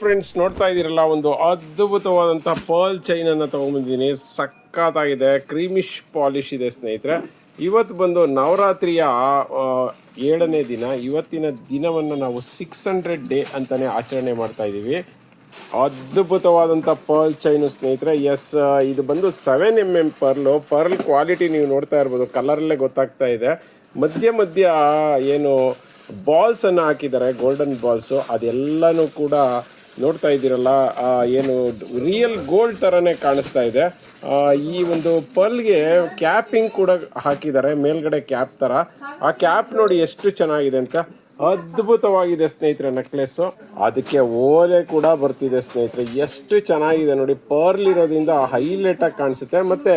Friends ನೋಡ್ತಾ ಇದ್ದೀರಲ್ಲ, ಒಂದು ಅದ್ಭುತವಾದಂಥ ಪರ್ಲ್ ಚೈನ್ ಅನ್ನ ತಗೊಂಡ್ಬಂದಿದ್ದೀನಿ ಸಕ್ಕತ್ತಾಗಿದೆ ಕ್ರೀಮಿಶ್ ಪಾಲಿಶ್ ಇದೆ ಸ್ನೇಹಿತರೆ. ಇವತ್ತು ಬಂದು ನವರಾತ್ರಿಯ ಏಳನೇ ದಿನ, ಇವತ್ತಿನ ದಿನವನ್ನು ನಾವು ಸಿಕ್ಸ್ ಹಂಡ್ರೆಡ್ ಡೇ ಅಂತಲೇ ಆಚರಣೆ ಮಾಡ್ತಾ ಇದ್ದೀವಿ. ಅದ್ಭುತವಾದಂಥ ಪರ್ಲ್ ಚೈನು ಸ್ನೇಹಿತರೆ. ಎಸ್ ಇದು ಬಂದು seven M M pearl pearl quality ನೀವು ನೋಡ್ತಾ ಇರ್ಬೋದು ಕಲರಲ್ಲೇ ಗೊತ್ತಾಗ್ತಾ ಇದೆ. ಮಧ್ಯ ಮಧ್ಯ ಏನು ಬಾಲ್ಸನ್ನು ಹಾಕಿದ್ದಾರೆ ಗೋಲ್ಡನ್ ಬಾಲ್ಸು ಅದೆಲ್ಲನೂ ಕೂಡ ನೋಡ್ತಾ ಇದ್ದೀರಲ್ಲ ಏನು ರಿಯಲ್ ಗೋಲ್ಡ್ ಥರನೇ ಕಾಣಿಸ್ತಾ ಇದೆ. ಈ ಒಂದು ಪಲ್ಗೆ ಕ್ಯಾಪಿಂಗ್ ಕೂಡ ಹಾಕಿದ್ದಾರೆ, ಮೇಲ್ಗಡೆ ಕ್ಯಾಪ್ ಥರ ಆ ಕ್ಯಾಪ್ ನೋಡಿ ಎಷ್ಟು ಚೆನ್ನಾಗಿದೆ ಅಂತ. ಅದ್ಭುತವಾಗಿದೆ ಸ್ನೇಹಿತರೆ ನೆಕ್ಲೆಸ್ಸು ಅದಕ್ಕೆ ಓಲೆ ಕೂಡ ಬರ್ತಿದೆ ಸ್ನೇಹಿತರೆ. ಎಷ್ಟು ಚೆನ್ನಾಗಿದೆ ನೋಡಿ. ಪರ್ಲ್ ಇರೋದ್ರಿಂದ ಹೈಲೈಟ್ ಆಗಿ ಕಾಣಿಸುತ್ತೆ. ಮತ್ತೆ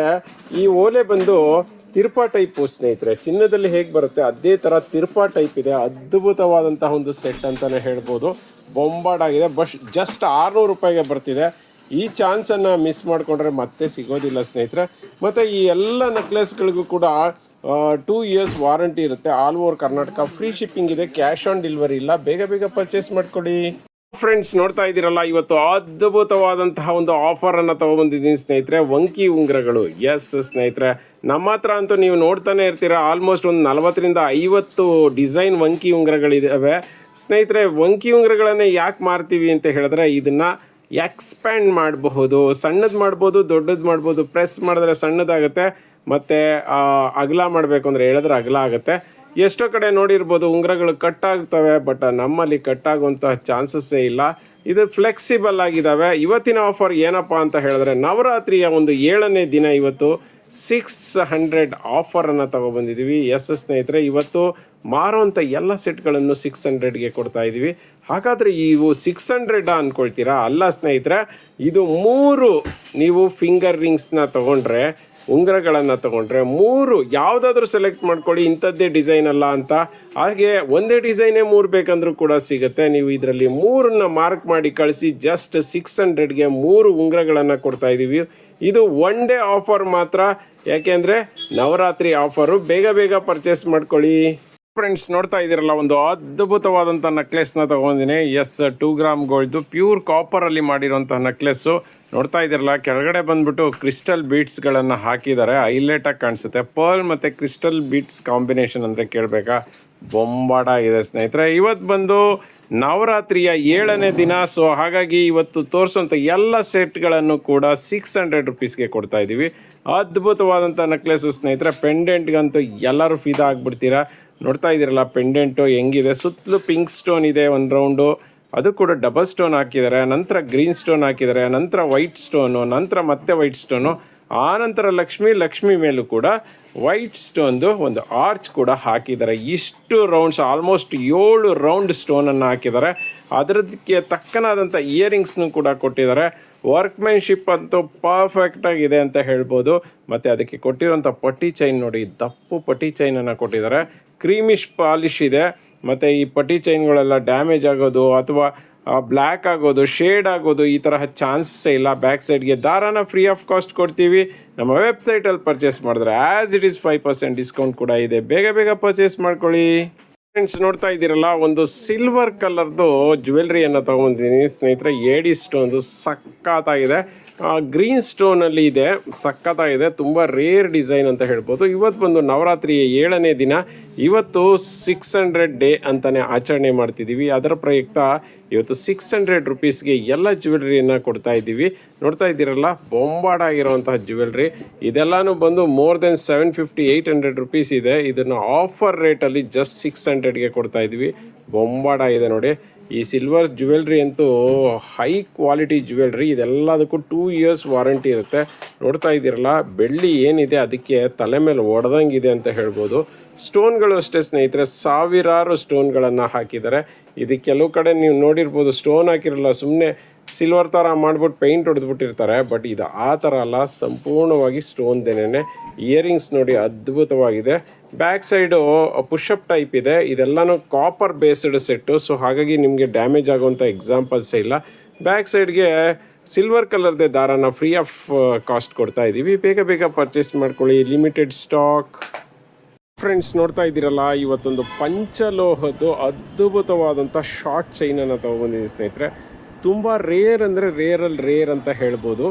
ಈ ಓಲೆ ಬಂದು ತಿರ್ಪಾ ಟೈಪ್ ಸ್ನೇಹಿತರೆ, ಚಿನ್ನದಲ್ಲಿ ಹೇಗೆ ಬರುತ್ತೆ? ಅದೇ ತರ ತಿರ್ಪಾ ಟೈಪ್ ಇದೆ. ಅದ್ಭುತವಾದಂತಹ ಒಂದು ಸೆಟ್ ಅಂತಾನೆ ಹೇಳ್ಬೋದು. ಬೊಂಬಾಡ್ ಆಗಿದೆ. ಬಸ್ ಜಸ್ಟ್ ಆರುನೂರು ರೂಪಾಯಿಗೆ ಬರ್ತಿದೆ. ಈ ಚಾನ್ಸನ್ನು ಮಿಸ್ ಮಾಡ್ಕೊಂಡ್ರೆ ಮತ್ತೆ ಸಿಗೋದಿಲ್ಲ ಸ್ನೇಹಿತರೆ. ಮತ್ತೆ ಈ ಎಲ್ಲ ನೆಕ್ಲೆಸ್ಗಳಿಗೂ ಕೂಡ ಟೂ ಇಯರ್ಸ್ ವಾರಂಟಿ ಇರುತ್ತೆ. All over Karnataka free shipping ಇದೆ. ಕ್ಯಾಶ್ ಆನ್ ಡೆಲಿವರಿ ಇಲ್ಲ. ಬೇಗ ಬೇಗ ಪರ್ಚೇಸ್ ಮಾಡ್ಕೊಳ್ಳಿ. ಫ್ರೆಂಡ್ಸ್ ನೋಡ್ತಾ ಇದ್ದೀರಲ್ಲ, ಇವತ್ತು ಅದ್ಭುತವಾದಂತಹ ಒಂದು ಆಫರ್ ಅನ್ನ ತಗೊಬಂದಿದ್ದೀನಿ ಸ್ನೇಹಿತರೆ. ವಂಕಿ ಉಂಗ್ರಗಳು. ಎಸ್ ಸ್ನೇಹಿತರೆ. ನಮ್ಮ ಹತ್ರ ಅಂತೂ ನೀವು ನೋಡ್ತಾನೆ ಇರ್ತೀರ ಆಲ್ಮೋಸ್ಟ್ ಒಂದು ನಲವತ್ತರಿಂದ ಐವತ್ತು ಡಿಸೈನ್ ವಂಕಿ ಉಂಗುರಗಳಿದ್ದಾವೆ ಸ್ನೇಹಿತರೆ, ವಂಕಿ ಉಂಗ್ರಗಳನ್ನೇ ಯಾಕೆ ಮಾರ್ತೀವಿ ಅಂತ ಹೇಳಿದ್ರೆ, ಇದನ್ನ ಎಕ್ಸ್ಪ್ಯಾಂಡ್ ಮಾಡಬಹುದು, ಸಣ್ಣದು ಮಾಡ್ಬೋದು, ದೊಡ್ಡದು ಮಾಡ್ಬೋದು ಪ್ರೆಸ್ ಮಾಡಿದ್ರೆ ಸಣ್ಣದಾಗುತ್ತೆ, ಮತ್ತೆ ಅಗಲ ಮಾಡಬೇಕು ಅಂದರೆ ಹೇಳಿದ್ರೆ ಅಗಲ ಆಗುತ್ತೆ. ಎಷ್ಟೋ ಕಡೆ ನೋಡಿರ್ಬೋದು ಉಂಗುರಗಳು ಕಟ್ ಆಗ್ತವೆ ಬಟ್ ನಮ್ಮಲ್ಲಿ ಕಟ್ ಆಗುವಂತಹ ಚಾನ್ಸಸ್ಸೇ ಇಲ್ಲ. ಇದು ಫ್ಲೆಕ್ಸಿಬಲ್ ಆಗಿದ್ದಾವೆ ಇವತ್ತಿನ ಆಫರ್ ಏನಪ್ಪ ಅಂತ ಹೇಳಿದ್ರೆ, ನವರಾತ್ರಿಯ ಒಂದು ಏಳನೇ ದಿನ ಇವತ್ತು. ಸಿಕ್ಸ್ ಹಂಡ್ರೆಡ್ ಆಫರನ್ನು ತಗೊಬಂದಿದ್ದೀವಿ. ಎಸ್ ಸ್ನೇಹಿತರೆ, ಇವತ್ತು ಮಾರುವಂಥ ಎಲ್ಲ ಸೆಟ್ಗಳನ್ನು ಸಿಕ್ಸ್ ಹಂಡ್ರೆಡ್ಗೆ ಕೊಡ್ತಾ ಇದ್ದೀವಿ. ಹಾಗಾದರೆ ಇವು ಸಿಕ್ಸ್ ಹಂಡ್ರೆಡ್ ಅಂದ್ಕೊಳ್ತೀರಾ ಅಲ್ಲ ಸ್ನೇಹಿತರೆ, ಇದು ಮೂರು ನೀವು ಫಿಂಗರ್ ರಿಂಗ್ಸ್ನ ತಗೊಂಡ್ರೆ, ಉಂಗ್ರಗಳನ್ನು ತಗೊಂಡ್ರೆ, ಮೂರು ಯಾವುದಾದ್ರೂ ಸೆಲೆಕ್ಟ್ ಮಾಡ್ಕೊಳ್ಳಿ, ಇಂಥದ್ದೇ ಡಿಸೈನ್ ಅಲ್ಲ ಅಂತ. ಹಾಗೆ ಒಂದೇ ಡಿಸೈನೇ ಮೂರು ಬೇಕಂದ್ರೂ ಕೂಡ ಸಿಗುತ್ತೆ. ನೀವು ಇದರಲ್ಲಿ ಮೂರನ್ನ ಮಾರ್ಕ್ ಮಾಡಿ ಕಳಿಸಿ, ಜಸ್ಟ್ ಸಿಕ್ಸ್ ಹಂಡ್ರೆಡ್ಗೆ ಮೂರು ಉಂಗ್ರಗಳನ್ನು ಕೊಡ್ತಾ ಇದ್ದೀವಿ. ಇದು ಒನ್ ಡೇ ಆಫರ್ ಮಾತ್ರ. ಯಾಕೆಂದ್ರೆ ನವರಾತ್ರಿ ಆಫರು ಬೇಗ ಬೇಗ ಪರ್ಚೇಸ್ ಮಾಡ್ಕೊಳ್ಳಿ. ಫ್ರೆಂಡ್ಸ್ ನೋಡ್ತಾ ಇದ್ದೀರಲ್ಲ, ಒಂದು ಅದ್ಭುತವಾದಂಥ ನೆಕ್ಲೆಸ್ನ ತಗೊಂಡಿನಿ. ಎಸ್ ಟೂ ಗ್ರಾಮ್ ಗೋಲ್ಡ್ದು ಪ್ಯೂರ್ ಕಾಪರಲ್ಲಿ ಮಾಡಿರುವಂಥ ನೆಕ್ಲೆಸ್ಸು ನೋಡ್ತಾ ಇದ್ದೀರಲ್ಲ, ಕೆಳಗಡೆ ಬಂದ್ಬಿಟ್ಟು ಕ್ರಿಸ್ಟಲ್ ಬೀಟ್ಸ್ಗಳನ್ನು ಹಾಕಿದ್ದಾರೆ. ಹೈಲೈಟಾಗಿ ಕಾಣಿಸುತ್ತೆ. ಪರ್ಲ್ ಮತ್ತು ಕ್ರಿಸ್ಟಲ್ ಬೀಟ್ಸ್ ಕಾಂಬಿನೇಷನ್ ಅಂದರೆ ಕೇಳಬೇಕಾ? ಬೊಂಬಾಡ ಇದೆ ಸ್ನೇಹಿತರೆ. ಇವತ್ತು ಬಂದು ನವರಾತ್ರಿಯ ಏಳನೇ ದಿನ ಸೊ ಹಾಗಾಗಿ ಇವತ್ತು ತೋರಿಸುವಂಥ ಎಲ್ಲ ಸೆಟ್ಗಳನ್ನು ಕೂಡ ಸಿಕ್ಸ್ ಹಂಡ್ರೆಡ್ ರುಪೀಸ್ಗೆ ಕೊಡ್ತಾ ಇದ್ದೀವಿ. ಅದ್ಭುತವಾದಂಥ ನೆಕ್ಲೆಸು ಸ್ನೇಹಿತರೆ ಪೆಂಡೆಂಟ್ಗಂತೂ ಎಲ್ಲರೂ ಫಿದಾ ಆಗ್ಬಿಡ್ತೀರಾ? ನೋಡ್ತಾ ಇದ್ದೀರಲ್ಲ ಪೆಂಡೆಂಟು ಹೆಂಗಿದೆ? ಸುತ್ತಲೂ ಪಿಂಕ್ ಸ್ಟೋನ್ ಇದೆ ಒಂದು ರೌಂಡು ಅದು ಕೂಡ ಡಬಲ್ ಸ್ಟೋನ್ ಹಾಕಿದ್ದಾರೆ. ನಂತರ ಗ್ರೀನ್ ಸ್ಟೋನ್ ಹಾಕಿದ್ದಾರೆ, ನಂತರ ವೈಟ್ ಸ್ಟೋನು ನಂತರ ಮತ್ತೆ ವೈಟ್ ಸ್ಟೋನು ಆ ನಂತರ ಲಕ್ಷ್ಮಿ ಲಕ್ಷ್ಮಿ ಮೇಲೂ ಕೂಡ ವೈಟ್ ಸ್ಟೋನ್ದು ಒಂದು ಆರ್ಚ್ ಕೂಡ ಹಾಕಿದ್ದಾರೆ. ಇಷ್ಟು ರೌಂಡ್ಸ್ ಆಲ್ಮೋಸ್ಟ್ ಏಳು ರೌಂಡ್ ಸ್ಟೋನನ್ನು ಹಾಕಿದ್ದಾರೆ. ಅದರದಕ್ಕೆ ತಕ್ಕನಾದಂಥ ಇಯರಿಂಗ್ಸ್ನು ಕೂಡ ಕೊಟ್ಟಿದ್ದಾರೆ. ವರ್ಕ್ಮೆನ್ಶಿಪ್ ಅಂತೂ ಪರ್ಫೆಕ್ಟಾಗಿದೆ ಅಂತ ಹೇಳ್ಬೋದು. ಮತ್ತು ಅದಕ್ಕೆ ಕೊಟ್ಟಿರೋಂಥ ಪಟ್ಟಿ ಚೈನ್ ನೋಡಿ, ದಪ್ಪು ಪಟ್ಟಿ ಚೈನನ್ನು ಕೊಟ್ಟಿದ್ದಾರೆ. ಕ್ರೀಮಿಶ್ ಪಾಲಿಶ್ ಇದೆ. ಮತ್ತು ಈ ಪಟ್ಟಿ ಚೈನ್ಗಳೆಲ್ಲ ಡ್ಯಾಮೇಜ್ ಆಗೋದು ಅಥವಾ ಬ್ಲ್ಯಾಕ್ ಆಗೋದು ಶೇಡ್ ಆಗೋದು ಈ ತರಹ ಚಾನ್ಸಸ್ಸೇ ಇಲ್ಲ. ಬ್ಯಾಕ್ ಸೈಡ್ಗೆ ದಾರಾನ ಫ್ರೀ ಆಫ್ ಕಾಸ್ಟ್ ಕೊಡ್ತೀವಿ. ನಮ್ಮ ವೆಬ್ಸೈಟಲ್ಲಿ ಪರ್ಚೇಸ್ ಮಾಡಿದ್ರೆ as it is five percent discount ಕೂಡ ಇದೆ. ಬೇಗ ಬೇಗ ಪರ್ಚೇಸ್ ಮಾಡ್ಕೊಳ್ಳಿ. ಫ್ರೆಂಡ್ಸ್ ನೋಡ್ತಾ ಇದ್ದೀರಲ್ಲ, ಒಂದು ಸಿಲ್ವರ್ ಕಲರ್ದು ಜ್ಯುವೆಲ್ರಿಯನ್ನು ತೊಗೊಂಡಿದ್ದೀನಿ ಸ್ನೇಹಿತರೆ ಏಡಿ ಸ್ಟೋನ್ದು ಸಖತ್ತಾಗಿದೆ. ಗ್ರೀನ್ ಸ್ಟೋನಲ್ಲಿ ಇದೆ ಸಖತ್ತಾಗಿದೆ ತುಂಬ ರೇರ್ ಡಿಸೈನ್ ಅಂತ ಹೇಳ್ಬೋದು. ಇವತ್ತು ಬಂದು ನವರಾತ್ರಿಯ ಏಳನೇ ದಿನ, ಇವತ್ತು ಸಿಕ್ಸ್ ಹಂಡ್ರೆಡ್ ಡೇ ಅಂತಲೇ ಆಚರಣೆ ಮಾಡ್ತಿದ್ದೀವಿ. ಅದರ ಪ್ರಯುಕ್ತ ಇವತ್ತು ಸಿಕ್ಸ್ ಹಂಡ್ರೆಡ್ ರುಪೀಸ್ಗೆ ಎಲ್ಲ ಜ್ಯುವೆಲ್ರಿಯನ್ನು ಕೊಡ್ತಾ ಇದ್ದೀವಿ. ನೋಡ್ತಾ ಇದ್ದೀರಲ್ಲ ಬೊಂಬಾಡಾಗಿರುವಂತಹ ಜ್ಯುವೆಲ್ರಿ ಇದೆಲ್ಲಾನು ಬಂದು more than seven fifty eight hundred rupees ಇದೆ. ಇದನ್ನು ಆಫರ್ ರೇಟಲ್ಲಿ ಜಸ್ಟ್ ಸಿಕ್ಸ್ ಹಂಡ್ರೆಡ್ಗೆ ಕೊಡ್ತಾ ಇದ್ದೀವಿ. ಬೊಂಬಾಡ ಇದೆ ನೋಡಿ. ಈ ಸಿಲ್ವರ್ ಜ್ಯುವೆಲ್ರಿ ಅಂತೂ ಹೈ ಕ್ವಾಲಿಟಿ ಜ್ಯುವೆಲ್ರಿ ಇದೆಲ್ಲದಕ್ಕೂ ಟೂ ಇಯರ್ಸ್ ವಾರಂಟಿ ಇರುತ್ತೆ. ನೋಡ್ತಾ ಇದ್ದೀರಲ್ಲ, ಬೆಳ್ಳಿ ಏನಿದೆ ಅದಕ್ಕೆ ತಲೆ ಮೇಲೆ ಒಡೆದಂಗಿದೆ ಅಂತ ಹೇಳ್ಬೋದು. ಸ್ಟೋನ್ಗಳು ಅಷ್ಟೇ ಸ್ನೇಹಿತರೆ, ಸಾವಿರಾರು ಸ್ಟೋನ್ಗಳನ್ನು ಹಾಕಿದ್ದಾರೆ. ಇದು ಕೆಲವು ಕಡೆ ನೀವು ನೋಡಿರ್ಬೋದು ಸ್ಟೋನ್ ಹಾಕಿರಲ್ಲ ಸುಮ್ಮನೆ ಸಿಲ್ವರ್ ಥರ ಮಾಡ್ಬಿಟ್ಟು ಪೇಂಟ್ ಹೊಡೆದ್ಬಿಟ್ಟಿರ್ತಾರೆ ಬಟ್ ಇದು ಆ ಥರ ಅಲ್ಲ, ಸಂಪೂರ್ಣವಾಗಿ ಸ್ಟೋನ್ದೇನೆ ಇಯರಿಂಗ್ಸ್ ನೋಡಿ ಅದ್ಭುತವಾಗಿದೆ. ಬ್ಯಾಕ್ ಸೈಡು ಪುಷಪ್ ಟೈಪ್ ಇದೆ. ಇದೆಲ್ಲನೂ ಕಾಪರ್ ಬೇಸ್ಡ್ ಸೆಟ್ಟು ಸೊ ಹಾಗಾಗಿ ನಿಮಗೆ ಡ್ಯಾಮೇಜ್ ಆಗುವಂಥ ಎಕ್ಸಾಂಪಲ್ಸೇ ಇಲ್ಲ. ಬ್ಯಾಕ್ ಸೈಡ್ಗೆ ಸಿಲ್ವರ್ ಕಲರ್ದೇ ದಾರಾನ ಫ್ರೀ ಆಫ್ ಕಾಸ್ಟ್ ಕೊಡ್ತಾ ಇದ್ದೀವಿ ಬೇಗ ಬೇಗ ಪರ್ಚೇಸ್ ಮಾಡ್ಕೊಳ್ಳಿ. ಲಿಮಿಟೆಡ್ ಸ್ಟಾಕ್ ಫ್ರೆಂಡ್ಸ್ ನೋಡ್ತಾ ಇದ್ದೀರಲ್ಲ, ಇವತ್ತೊಂದು ಪಂಚಲೋಹದ್ದು ಅದ್ಭುತವಾದಂಥ ಶಾರ್ಟ್ ಚೈನನ್ನು ತೊಗೊಬಂದಿದ್ದೀನಿ ಸ್ನೇಹಿತರೆ. ತುಂಬ ರೇರ್ ಅಂದರೆ ರೇರಲ್ಲಿ ರೇರ್ ಅಂತ ಹೇಳ್ಬೋದು.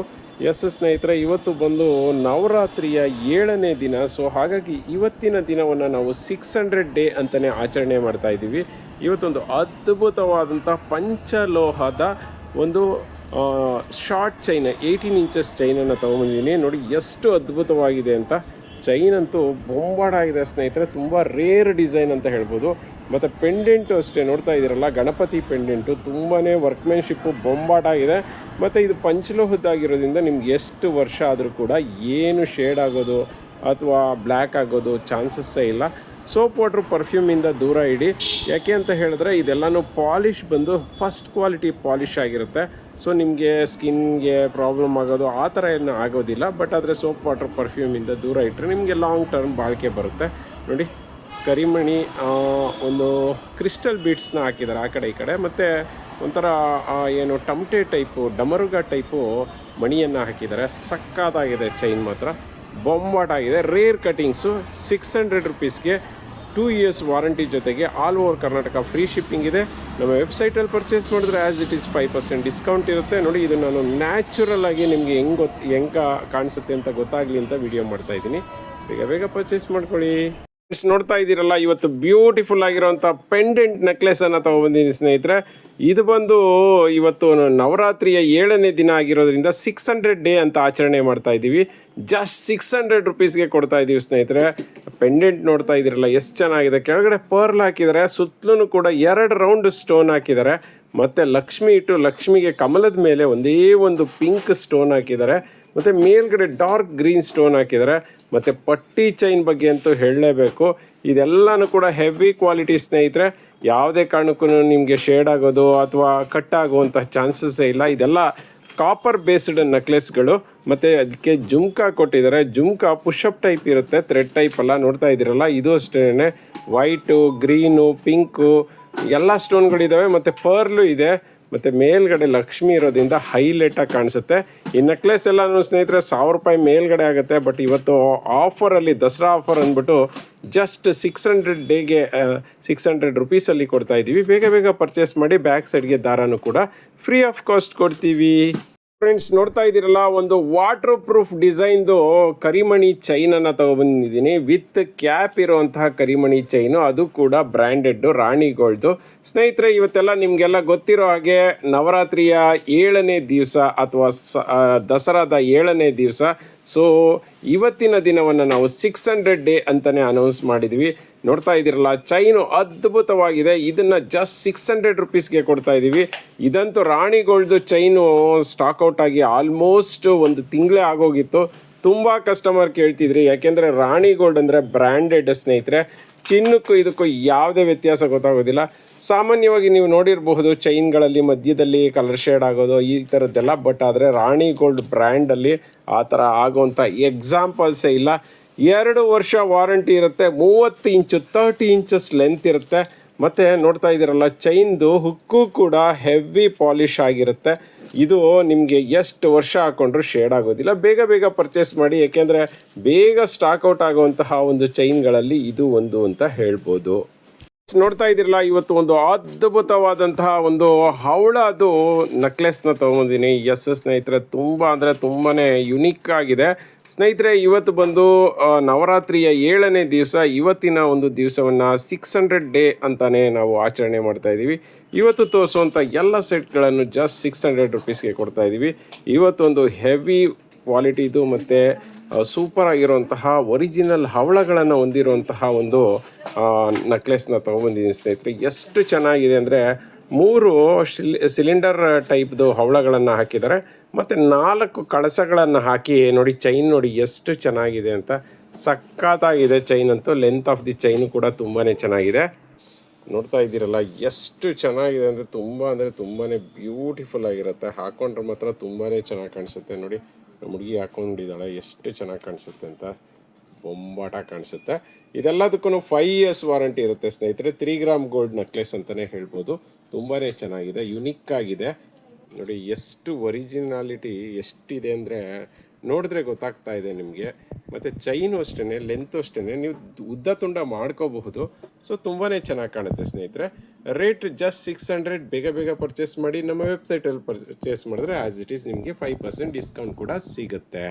ಎಸ್ ಸ್ನೇಹಿತರೆ, ಇವತ್ತು ಬಂದು ನವರಾತ್ರಿಯ ಏಳನೇ ದಿನ, ಸೊ ಹಾಗಾಗಿ ಇವತ್ತಿನ ದಿನವನ್ನು ನಾವು ಸಿಕ್ಸ್ ಹಂಡ್ರೆಡ್ ಡೇ ಅಂತಲೇ ಆಚರಣೆ ಮಾಡ್ತಾ ಇದ್ದೀವಿ. ಇವತ್ತೊಂದು ಅದ್ಭುತವಾದಂಥ ಪಂಚಲೋಹದ ಒಂದು ಶಾರ್ಟ್ ಚೈನ್ ಏಯ್ಟೀನ್ ಇಂಚಸ್ ಚೈನನ್ನು ತೊಗೊಂಡಿದ್ದೀನಿ ನೋಡಿ, ಎಷ್ಟು ಅದ್ಭುತವಾಗಿದೆ ಅಂತ. ಚೈನ್ ಅಂತೂ ಬೊಂಬಾಡಾಗಿದೆ ಸ್ನೇಹಿತರೆ, ತುಂಬ ರೇರ್ ಡಿಸೈನ್ ಅಂತ ಹೇಳ್ಬೋದು. ಮತ್ತು ಪೆಂಡೆಂಟು ಅಷ್ಟೇ, ನೋಡ್ತಾ ಇದ್ದೀರಲ್ಲ, ಗಣಪತಿ ಪೆಂಡೆಂಟು ತುಂಬಾ ವರ್ಕ್ಮೆನ್ಶಿಪ್ಪು ಬೊಂಬಾಟಾಗಿದೆ. ಮತ್ತು ಇದು ಪಂಚಲೋಹದ್ದಾಗಿರೋದ್ರಿಂದ ನಿಮ್ಗೆ ಎಷ್ಟು ವರ್ಷ ಆದರೂ ಕೂಡ ಏನು ಶೇಡ್ ಆಗೋದು ಅಥವಾ ಬ್ಲ್ಯಾಕ್ ಆಗೋದು ಚಾನ್ಸಸ್ಸೇ ಇಲ್ಲ. ಸೋಪ್ ವಾಟ್ರ್ ಪರ್ಫ್ಯೂಮಿಂದ ದೂರ ಇಡಿ. ಯಾಕೆ ಅಂತ ಹೇಳಿದ್ರೆ ಇದೆಲ್ಲನೂ ಪಾಲಿಷ್ ಬಂದು ಫಸ್ಟ್ ಕ್ವಾಲಿಟಿ ಪಾಲಿಷ್ ಆಗಿರುತ್ತೆ. ಸೊ ನಿಮಗೆ ಸ್ಕಿನ್ಗೆ ಪ್ರಾಬ್ಲಮ್ ಆಗೋದು ಆ ಥರ ಏನು ಆಗೋದಿಲ್ಲ. ಬಟ್ ಆದರೆ ಸೋಪ್ ವಾಟ್ರ್ ಪರ್ಫ್ಯೂಮಿಂದ ದೂರ ಇಟ್ಟರೆ ನಿಮಗೆ ಲಾಂಗ್ ಟರ್ಮ್ ಬಾಳಿಕೆ ಬರುತ್ತೆ. ನೋಡಿ. ಕರಿಮಣಿ ಒಂದು ಕ್ರಿಸ್ಟಲ್ ಬೀಟ್ಸ್ನ ಹಾಕಿದ್ದಾರೆ ಆ ಕಡೆ ಈ ಕಡೆ. ಮತ್ತು ಒಂಥರ ಏನು ಟಮಟೆ ಟೈಪು, ಡಮರುಗ ಟೈಪು ಮಣಿಯನ್ನು ಹಾಕಿದ್ದಾರೆ ಸಕ್ಕತ್ತಾಗಿದೆ ಚೈನ್ ಮಾತ್ರ. ಬೊಂಬಾಟಾಗಿದೆ. ರೇರ್ ಕಟಿಂಗ್ಸು ಸಿಕ್ಸ್ ಹಂಡ್ರೆಡ್ ರುಪೀಸ್ಗೆ ಟೂ ಇಯರ್ಸ್ ವಾರಂಟಿ ಜೊತೆಗೆ all over Karnataka free shipping ಇದೆ. ನಮ್ಮ ವೆಬ್ಸೈಟಲ್ಲಿ ಪರ್ಚೇಸ್ ಮಾಡಿದ್ರೆ as it is five percent discount ಇರುತ್ತೆ. ನೋಡಿ, ಇದು ನಾನು ನ್ಯಾಚುರಲ್ ಆಗಿ ನಿಮಗೆ ಹೆಂಗೆ ಗೊತ್ತು ಹೆಂಗೆ ಕಾಣಿಸುತ್ತೆ ಅಂತ ಗೊತ್ತಾಗಲಿ ಅಂತ ವಿಡಿಯೋ ಮಾಡ್ತಾ ಇದ್ದೀನಿ. ಬೇಗ ಬೇಗ ಪರ್ಚೇಸ್ ಮಾಡ್ಕೊಳ್ಳಿ. ನೋಡ್ತಾ ಇದ್ದೀರಲ್ಲ, ಇವತ್ತು ಬ್ಯೂಟಿಫುಲ್ ಆಗಿರುವಂಥ ಪೆಂಡೆಂಟ್ ನೆಕ್ಲೆಸ್ ಅನ್ನ ತಗೊಬಂದಿದ್ದೀನಿ ಸ್ನೇಹಿತರೆ. ಇದು ಬಂದು ಇವತ್ತು ನವರಾತ್ರಿಯ ಏಳನೇ ದಿನ ಆಗಿರೋದ್ರಿಂದ ಸಿಕ್ಸ್ ಹಂಡ್ರೆಡ್ ಡೇ ಅಂತ ಆಚರಣೆ ಮಾಡ್ತಾ ಇದ್ದೀವಿ. ಜಸ್ಟ್ ಸಿಕ್ಸ್ ಹಂಡ್ರೆಡ್ ರುಪೀಸ್ಗೆ ಕೊಡ್ತಾ ಇದ್ದೀವಿ ಸ್ನೇಹಿತರೆ. ಪೆಂಡೆಂಟ್ ನೋಡ್ತಾ ಇದ್ದೀರಲ್ಲ, ಎಷ್ಟು ಚೆನ್ನಾಗಿದೆ. ಕೆಳಗಡೆ ಪರ್ಲ್ ಹಾಕಿದರೆ, ಸುತ್ತಲೂ ಕೂಡ ಎರಡು ರೌಂಡ್ ಸ್ಟೋನ್ ಹಾಕಿದ್ದಾರೆ ಮತ್ತು ಲಕ್ಷ್ಮಿ ಇಟ್ಟು ಲಕ್ಷ್ಮಿಗೆ ಕಮಲದ ಮೇಲೆ ಒಂದೇ ಒಂದು ಪಿಂಕ್ ಸ್ಟೋನ್ ಹಾಕಿದ್ದಾರೆ ಮತ್ತು ಮೇಲ್ಗಡೆ ಡಾರ್ಕ್ ಗ್ರೀನ್ ಸ್ಟೋನ್ ಹಾಕಿದ್ದಾರೆ ಮತ್ತು ಪಟ್ಟಿ ಚೈನ್ ಬಗ್ಗೆ ಅಂತೂ ಹೇಳಲೇಬೇಕು. ಇದೆಲ್ಲನೂ ಕೂಡ ಹೆವಿ ಕ್ವಾಲಿಟಿ ಸ್ನೇಹಿತರೆ, ಯಾವುದೇ ಕಾರಣಕ್ಕೂ ನಿಮಗೆ ಶೇಡ್ ಆಗೋದು ಅಥವಾ ಕಟ್ ಆಗುವಂಥ ಚಾನ್ಸಸ್ಸೇ ಇಲ್ಲ. ಇದೆಲ್ಲ ಕಾಪರ್ ಬೇಸ್ಡ್ ನೆಕ್ಲೆಸ್ಗಳು ಮತ್ತು ಅದಕ್ಕೆ ಜುಮ್ಕಾ ಕೊಟ್ಟಿದ್ದಾರೆ. ಜುಮ್ಕಾ ಪುಷಪ್ ಟೈಪ್ ಇರುತ್ತೆ. ಥ್ರೆಡ್ ಟೈಪ್ ಅಲ್ಲ ನೋಡ್ತಾ ಇದ್ದೀರಲ್ಲ, ಇದು ಅಷ್ಟೇ ವೈಟು ಗ್ರೀನು ಪಿಂಕು ಎಲ್ಲ ಸ್ಟೋನ್ಗಳಿದ್ದಾವೆ ಮತ್ತು ಪರ್ಲು ಇದೆ. ಮತ್ತು ಮೇಲ್ಗಡೆ ಲಕ್ಷ್ಮಿ ಇರೋದ್ರಿಂದ ಹೈಲೈಟಾಗಿ ಕಾಣಿಸುತ್ತೆ. ಈ ನೆಕ್ಲೆಸ್ ಎಲ್ಲ ಸ್ನೇಹಿತರೆ ಸಾವಿರ ರೂಪಾಯಿ ಮೇಲ್ಗಡೆ ಆಗುತ್ತೆ ಬಟ್ ಇವತ್ತು ಆಫರಲ್ಲಿ ದಸರಾ ಆಫರ್ ಅಂದ್ಬಿಟ್ಟು ಜಸ್ಟ್ ಸಿಕ್ಸ್ ಹಂಡ್ರೆಡ್ ಡೇಗೆ ಸಿಕ್ಸ್ ಹಂಡ್ರೆಡ್ ರುಪೀಸಲ್ಲಿ ಕೊಡ್ತಾ ಇದ್ದೀವಿ ಬೇಗ ಬೇಗ ಪರ್ಚೇಸ್ ಮಾಡಿ ಬ್ಯಾಕ್ ಸೈಡ್ಗೆ ದಾರನೂ ಕೂಡ. ಫ್ರೀ ಆಫ್ ಕಾಸ್ಟ್ ಕೊಡ್ತೀವಿ. ಫ್ರೆಂಡ್ಸ್, ನೋಡ್ತಾ ಇದ್ದೀರಲ್ಲ, ಒಂದು ವಾಟರ್ ಪ್ರೂಫ್ ಡಿಸೈನ್ದು ಕರಿಮಣಿ ಚೈನನ್ನು ತಗೊಬಂದಿದ್ದೀನಿ ವಿತ್ ಕ್ಯಾಪ್ ಇರುವಂತಹ ಕರಿಮಣಿ ಚೈನು ಅದು ಕೂಡ ಬ್ರ್ಯಾಂಡೆಡ್ಡು ರಾಣಿ ಗೋಲ್ಡ್ದು ಸ್ನೇಹಿತರೆ, ಇವತ್ತೆಲ್ಲ ನಿಮಗೆಲ್ಲ ಗೊತ್ತಿರೋ ಹಾಗೆ ನವರಾತ್ರಿಯ ಏಳನೇ ದಿವಸ ಅಥವಾ ಸ ದಸರಾದ ಏಳನೇ ದಿವಸ ಸೊ ಇವತ್ತಿನ ದಿನವನ್ನು ನಾವು ಸಿಕ್ಸ್ ಹಂಡ್ರೆಡ್ ಡೇ ಅಂತಲೇ ಅನೌನ್ಸ್ ಮಾಡಿದ್ವಿ. ನೋಡ್ತಾ ಇದ್ದೀರಲ್ಲ ಚೈನು ಅದ್ಭುತವಾಗಿದೆ. ಇದನ್ನು ಜಸ್ಟ್ ಸಿಕ್ಸ್ ಹಂಡ್ರೆಡ್ ರುಪೀಸ್ಗೆ ಕೊಡ್ತಾ ಇದ್ದೀವಿ. ಇದಂತೂ ರಾಣಿ ಗೋಲ್ಡ್ದು ಚೈನು ಸ್ಟಾಕ್ ಔಟ್ ಆಗಿ ಆಲ್ಮೋಸ್ಟ್ ಒಂದು ತಿಂಗಳೇ ಆಗೋಗಿತ್ತು. ತುಂಬ ಕಸ್ಟಮರ್ ಕೇಳ್ತಿದ್ರಿ. ಯಾಕೆಂದರೆ ರಾಣಿ ಗೋಲ್ಡ್ ಅಂದರೆ ಬ್ರ್ಯಾಂಡೆಡ್ ಸ್ನೇಹಿತರೆ ಚಿನ್ನಕ್ಕೂ ಇದಕ್ಕೂ ಯಾವುದೇ ವ್ಯತ್ಯಾಸ ಗೊತ್ತಾಗೋದಿಲ್ಲ. ಸಾಮಾನ್ಯವಾಗಿ ನೀವು ನೋಡಿರಬಹುದು ಚೈನ್ಗಳಲ್ಲಿ ಮಧ್ಯದಲ್ಲಿ ಕಲರ್ ಶೇಡ್ ಆಗೋದು ಈ ಥರದ್ದೆಲ್ಲ, ಬಟ್ ಆದರೆ ರಾಣಿ ಗೋಲ್ಡ್ ಬ್ರ್ಯಾಂಡಲ್ಲಿ ಆ ಥರ ಆಗೋವಂಥ ಎಕ್ಸಾಂಪಲ್ಸೇ ಇಲ್ಲ. ಎರಡು ವರ್ಷ ವಾರಂಟಿ ಇರುತ್ತೆ, ಮೂವತ್ತು ಇಂಚು, ತರ್ಟಿ ಇಂಚಸ್ ಲೆಂತ್ ಇರುತ್ತೆ. ಮತ್ತು ನೋಡ್ತಾ ಇದ್ದೀರಲ್ಲ, ಚೈನ್ದು ಹುಕ್ಕು ಕೂಡ ಹೆವಿ ಪಾಲಿಷ್ ಆಗಿರುತ್ತೆ. ಇದು ನಿಮಗೆ ಎಷ್ಟು ವರ್ಷ ಹಾಕೊಂಡ್ರು ಶೇಡ್ ಆಗೋದಿಲ್ಲ. ಬೇಗ ಬೇಗ ಪರ್ಚೇಸ್ ಮಾಡಿ, ಏಕೆಂದರೆ ಬೇಗ ಸ್ಟಾಕ್ ಔಟ್ ಆಗುವಂತಹ ಒಂದು ಚೈನ್ಗಳಲ್ಲಿ ಇದು ಒಂದು ಅಂತ ಹೇಳ್ಬೋದು. ನೋಡ್ತಾ ಇದ್ದೀರಲ್ಲ, ಇವತ್ತು ಒಂದು ಅದ್ಭುತವಾದಂತಹ ಒಂದು ಹವಳದು ನೆಕ್ಲೆಸ್ನ ತಗೊಂಡಿದ್ದೀನಿ ಎಸ್ ಸ್ನೇಹಿತರೆ, ತುಂಬ ಅಂದರೆ ತುಂಬಾನೇ ಯುನಿಕ್ ಆಗಿದೆ. ಸ್ನೇಹಿತರೆ, ಇವತ್ತು ಬಂದು ನವರಾತ್ರಿಯ ಏಳನೇ ದಿವಸ, ಇವತ್ತಿನ ಒಂದು ದಿವಸವನ್ನು ಸಿಕ್ಸ್ ಹಂಡ್ರೆಡ್ ಡೇ ಅಂತಾನೆ ನಾವು ಆಚರಣೆ ಮಾಡ್ತಾ ಇದ್ದೀವಿ. ಇವತ್ತು ತೋರಿಸುವಂಥ ಎಲ್ಲ ಸೆಟ್ಗಳನ್ನು ಜಸ್ಟ್ ಸಿಕ್ಸ್ ಹಂಡ್ರೆಡ್ ರುಪೀಸ್ಗೆ ಕೊಡ್ತಾ ಇದ್ದೀವಿ. ಇವತ್ತೊಂದು ಹೆವಿ ಕ್ವಾಲಿಟಿದು ಮತ್ತು ಸೂಪರ್ ಆಗಿರುವಂತಹ ಒರಿಜಿನಲ್ ಹವಳಗಳನ್ನು ಹೊಂದಿರುವಂತಹ ಒಂದು ನೆಕ್ಲೆಸ್ನ ತೊಗೊಬಂದಿದ್ದೀನಿ ಸ್ನೇಹಿತರೆ. ಎಷ್ಟು ಚೆನ್ನಾಗಿದೆ ಅಂದರೆ ಮೂರು ಸಿಲಿಂಡರ್ ಟೈಪ್ದು ಹವಳಗಳನ್ನು ಹಾಕಿದ್ದಾರೆ. ಮತ್ತು ನಾಲ್ಕು ಕಳಸಗಳನ್ನು ಹಾಕಿ ನೋಡಿ ಚೈನ್ ನೋಡಿ ಎಷ್ಟು ಚೆನ್ನಾಗಿದೆ ಅಂತ. ಸಖತ್ತಾಗಿದೆ ಚೈನ್ ಅಂತೂ ಲೆಂತ್ ಆಫ್ ದಿ ಚೈನ್ ಕೂಡ ತುಂಬಾ ಚೆನ್ನಾಗಿದೆ. ನೋಡ್ತಾ ಇದ್ದೀರಲ್ಲ, ಎಷ್ಟು ಚೆನ್ನಾಗಿದೆ ಅಂದರೆ ತುಂಬ ಅಂದರೆ ತುಂಬಾ ಬ್ಯೂಟಿಫುಲ್ ಆಗಿರುತ್ತೆ. ಹಾಕೊಂಡ್ರೆ ಮಾತ್ರ ತುಂಬಾ ಚೆನ್ನಾಗಿ ಕಾಣಿಸುತ್ತೆ ನೋಡಿ. ನಮ್ಮ ಹುಡುಗಿ ಹಾಕೊಂಡಿದ್ದಾಳೆ ಎಷ್ಟು ಚೆನ್ನಾಗಿ ಕಾಣಿಸುತ್ತೆ ಅಂತ. ಬೊಂಬಾಟ ಕಾಣಿಸುತ್ತೆ. ಇದೆಲ್ಲದಕ್ಕೂ ಫೈವ್ ಇಯರ್ಸ್ ವಾರಂಟಿ ಇರುತ್ತೆ ಸ್ನೇಹಿತರೆ. ತ್ರೀ ಗ್ರಾಮ್ ಗೋಲ್ಡ್ ನೆಕ್ಲೆಸ್ ಅಂತಲೇ ಹೇಳ್ಬೋದು. ತುಂಬಾ ಚೆನ್ನಾಗಿದೆ ಯುನಿಕ್ ಆಗಿದೆ. ನೋಡಿ, ಎಷ್ಟು ಒರಿಜಿನಾಲಿಟಿ ಎಷ್ಟಿದೆ ಅಂದರೆ ನೋಡಿದ್ರೆ ಗೊತ್ತಾಗ್ತಾ ಇದೆ ನಿಮಗೆ. ಮತ್ತು ಚೈನು ಅಷ್ಟೇ ಲೆಂತು ಅಷ್ಟೇ ನೀವು ಉದ್ದ ತುಂಡ ಮಾಡ್ಕೋಬಹುದು. ಸೊ ತುಂಬಾ ಚೆನ್ನಾಗಿ ಕಾಣುತ್ತೆ ಸ್ನೇಹಿತರೆ. ರೇಟ್ ಜಸ್ಟ್ ಸಿಕ್ಸ್ ಹಂಡ್ರೆಡ್ ಬೇಗ ಬೇಗ ಪರ್ಚೇಸ್ ಮಾಡಿ ನಮ್ಮ ವೆಬ್ಸೈಟಲ್ಲಿ ಪರ್ಚೇಸ್ ಮಾಡಿದ್ರೆ ಆಸ್ ಇಟ್ ಈಸ್ ನಿಮಗೆ ಫೈವ್ ಪರ್ಸೆಂಟ್ ಡಿಸ್ಕೌಂಟ್ ಕೂಡ ಸಿಗುತ್ತೆ.